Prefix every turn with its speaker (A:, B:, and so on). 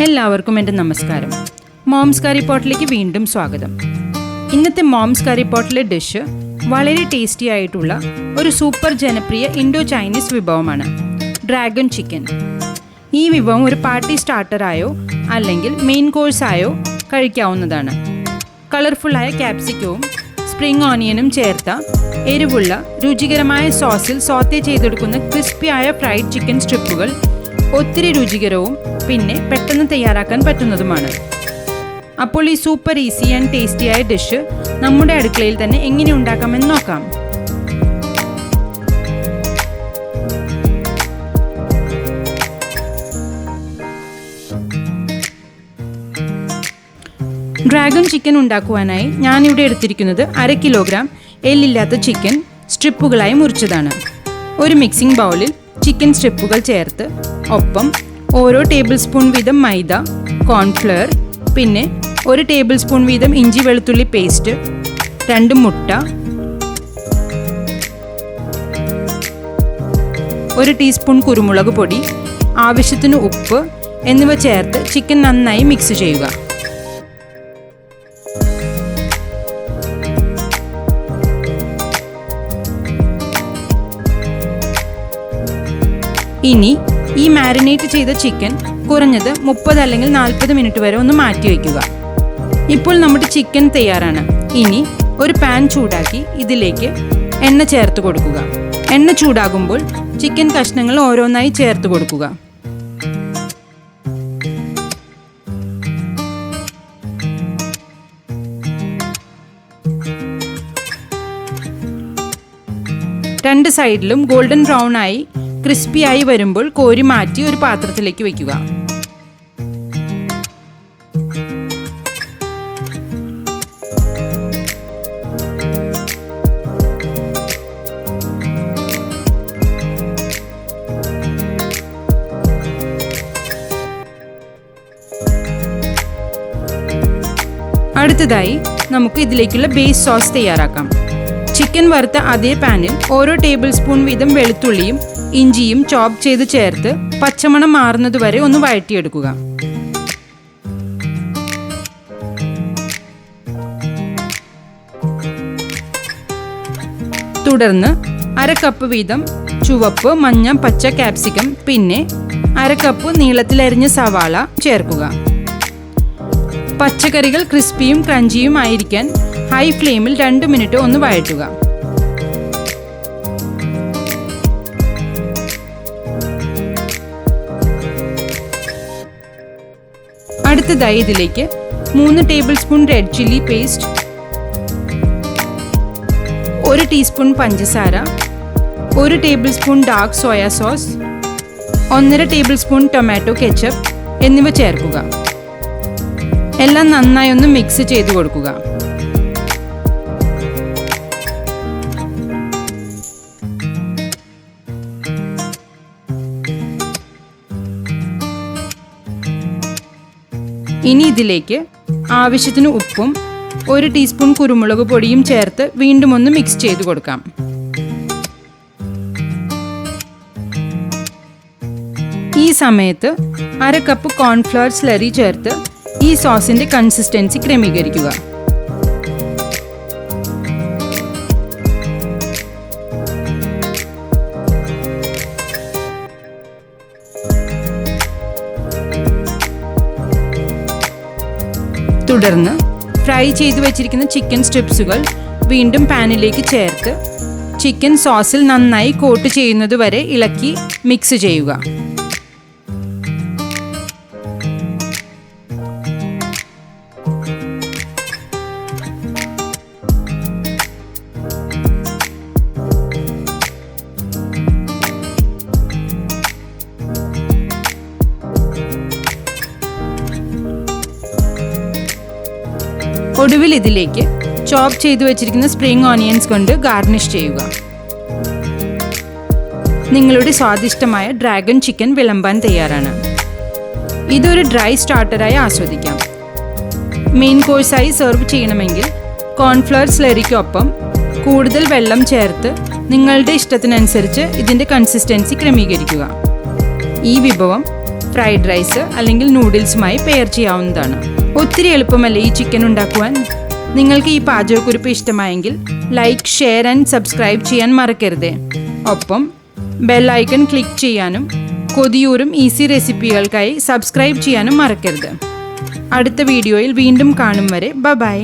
A: എല്ലാവർക്കും എന്റെ നമസ്കാരം. മോംസ് കറി പോട്ടിലേക്ക് വീണ്ടും സ്വാഗതം. ഇന്നത്തെ മോംസ് കറി പോട്ടിലെ ഡിഷ് വളരെ ടേസ്റ്റി ആയിട്ടുള്ള ഒരു സൂപ്പർ ജനപ്രിയ ഇൻഡോ ചൈനീസ് വിഭവമാണ്. ഡ്രാഗൺ ചിക്കൻ ഈ വിഭവം ഒരു പാർട്ടി സ്റ്റാർട്ടറായോ അല്ലെങ്കിൽ മെയിൻ കോഴ്സായോ കഴിക്കാവുന്നതാണ്. കളർഫുള്ളായ ക്യാപ്സിക്കവും സ്പ്രിംഗ് ഓണിയനും ചേർത്ത എരിവുള്ള രുചികരമായ സോസിൽ സോത്തെ ചെയ്തെടുക്കുന്ന ക്രിസ്പിയായ ഫ്രൈഡ് ചിക്കൻ സ്ട്രിപ്പുകൾ ഒത്തിരി രുചികരവും പിന്നെ പെട്ടെന്ന് തയ്യാറാക്കാൻ പറ്റുന്നതുമാണ്. അപ്പോൾ ഈ സൂപ്പർ ഈസി ആൻഡ് ടേസ്റ്റിയായ ഡിഷ് നമ്മുടെ അടുക്കളയിൽ തന്നെ എങ്ങനെ ഉണ്ടാക്കാമെന്ന് നോക്കാം. ഡ്രാഗൺ ചിക്കൻ ഉണ്ടാക്കുവാനായി ഞാനിവിടെ എടുത്തിരിക്കുന്നത് അര കിലോഗ്രാം എല്ലില്ലാത്ത ചിക്കൻ സ്ട്രിപ്പുകളായി മുറിച്ചതാണ്. ഒരു മിക്സിംഗ് ബൗളിൽ ചിക്കൻ സ്ട്രിപ്പുകൾ ചേർത്ത് ഒപ്പം ഓരോ ടേബിൾ സ്പൂൺ വീതം മൈദ കോൺഫ്ലവർ പിന്നെ ഒരു ടേബിൾ സ്പൂൺ വീതം ഇഞ്ചി വെളുത്തുള്ളി പേസ്റ്റ് രണ്ട് മുട്ട ഒരു ടീസ്പൂൺ കുരുമുളക് പൊടി ആവശ്യത്തിന് ഉപ്പ് എന്നിവ ചേർത്ത് ചിക്കൻ നന്നായി മിക്സ് ചെയ്യുക. ഇനി ഈ മാരിനേറ്റ് ചെയ്ത ചിക്കൻ കുറഞ്ഞത് മുപ്പത് അല്ലെങ്കിൽ നാൽപ്പത് മിനിറ്റ് വരെ ഒന്ന് മാറ്റി വയ്ക്കുക ഇപ്പോൾ നമ്മുടെ ചിക്കൻ തയ്യാറാണ്. ഇനി ഒരു പാൻ ചൂടാക്കി ഇതിലേക്ക് എണ്ണ ചേർത്ത് കൊടുക്കുക. എണ്ണ ചൂടാകുമ്പോൾ ചിക്കൻ കഷ്ണങ്ങൾ ഓരോന്നായി ചേർത്ത് കൊടുക്കുക. രണ്ട് സൈഡിലും ഗോൾഡൻ ബ്രൗൺ ആയി ക്രിസ്പി ആയി വരുമ്പോൾ കോരി മാറ്റി ഒരു പാത്രത്തിലേക്ക് വെക്കുക. അടുത്തതായി നമുക്ക് ഇതിലേക്കുള്ള ബേസ് സോസ് തയ്യാറാക്കാം. ചിക്കൻ വറുത്ത അതേ പാനിൽ ഓരോ ടേബിൾ സ്പൂൺ വീതം വെളുത്തുള്ളിയും ഇഞ്ചിയും ചോപ്പ് ചെയ്ത് ചേർത്ത് പച്ചമണം മാറുന്നതുവരെ ഒന്ന് വഴറ്റിയെടുക്കുക. തുടർന്ന് അര കപ്പ് വീതം ചുവപ്പ് മഞ്ഞ പച്ച കാപ്സിക്കം പിന്നെ അര കപ്പ് നീളത്തിലരിഞ്ഞ സവാള ചേർക്കുക. പച്ചക്കറികൾ ക്രിസ്പിയും ക്രഞ്ചിയും ആയിരിക്കാൻ ഹൈ ഫ്ലെയിമിൽ രണ്ട് മിനിറ്റ് ഒന്ന് വഴറ്റുക. അടുത്തതായി ഇതിലേക്ക് മൂന്ന് tablespoon red chilli paste ഒരു ടീസ്പൂൺ പഞ്ചസാര ഒരു tablespoon dark soya sauce ഒന്നര ടേബിൾ സ്പൂൺ ടൊമാറ്റോ കെച്ചപ്പ് എന്നിവ ചേർക്കുക. എല്ലാം നന്നായി ഒന്ന് മിക്സ് ചെയ്ത് കൊടുക്കുക. ഇനി ഇതിലേക്ക് ആവശ്യത്തിന് ഉപ്പും ഒരു ടീസ്പൂൺ കുരുമുളക് പൊടിയും ചേർത്ത് വീണ്ടും ഒന്ന് മിക്സ് ചെയ്ത് കൊടുക്കാം. ഈ സമയത്ത് അര കപ്പ് കോൺഫ്ലവർ സ്ലറി ചേർത്ത് ഈ സോസിന്റെ കൺസിസ്റ്റൻസി ക്രമീകരിക്കുക. തുടർന്ന് ഫ്രൈ ചെയ്തു വെച്ചിരിക്കുന്ന ചിക്കൻ സ്ട്രിപ്സുകൾ വീണ്ടും പാനിലേക്ക് ചേർത്ത് ചിക്കൻ സോസിൽ നന്നായി കോട്ട് ചെയ്യുന്നതുവരെ ഇളക്കി മിക്സ് ചെയ്യുക. ഒടുവിൽ ഇതിലേക്ക് ചോപ്പ് ചെയ്തു വെച്ചിരിക്കുന്ന സ്പ്രിംഗ് ഓണിയൻസ് കൊണ്ട് ഗാർണിഷ് ചെയ്യുക. നിങ്ങളുടെ സ്വാദിഷ്ടമായ ഡ്രാഗൺ ചിക്കൻ വിളമ്പാൻ തയ്യാറാണ്. ഇതൊരു ഡ്രൈ സ്റ്റാർട്ടറായി ആസ്വദിക്കാം. മെയിൻ കോഴ്സായി സെർവ് ചെയ്യണമെങ്കിൽ കോൺഫ്ലവർ സ്ലറിക്കൊപ്പം കൂടുതൽ വെള്ളം ചേർത്ത് നിങ്ങളുടെ ഇഷ്ടത്തിനനുസരിച്ച് ഇതിന്റെ കൺസിസ്റ്റൻസി ക്രമീകരിക്കുക. ഈ വിഭവം ഫ്രൈഡ് റൈസ് അല്ലെങ്കിൽ നൂഡിൽസുമായി പെയർ ചെയ്യാവുന്നതാണ്. ഒത്തിരി എളുപ്പമല്ലേ ഈ ചിക്കൻ ഉണ്ടാക്കുവാൻ? നിങ്ങൾക്ക് ഈ പാചകക്കുറിപ്പ് ഇഷ്ടമായെങ്കിൽ ലൈക്ക് ഷെയർ ആൻഡ് സബ്സ്ക്രൈബ് ചെയ്യാൻ മറക്കരുത്. ഒപ്പം ബെൽ ഐക്കൺ ക്ലിക്ക് ചെയ്യാനും കൊതിയൂറും ഈസി റെസിപ്പികൾക്കായി സബ്സ്ക്രൈബ് ചെയ്യാനും മറക്കരുത്. അടുത്ത വീഡിയോയിൽ വീണ്ടും കാണും വരെ. ബ ബൈ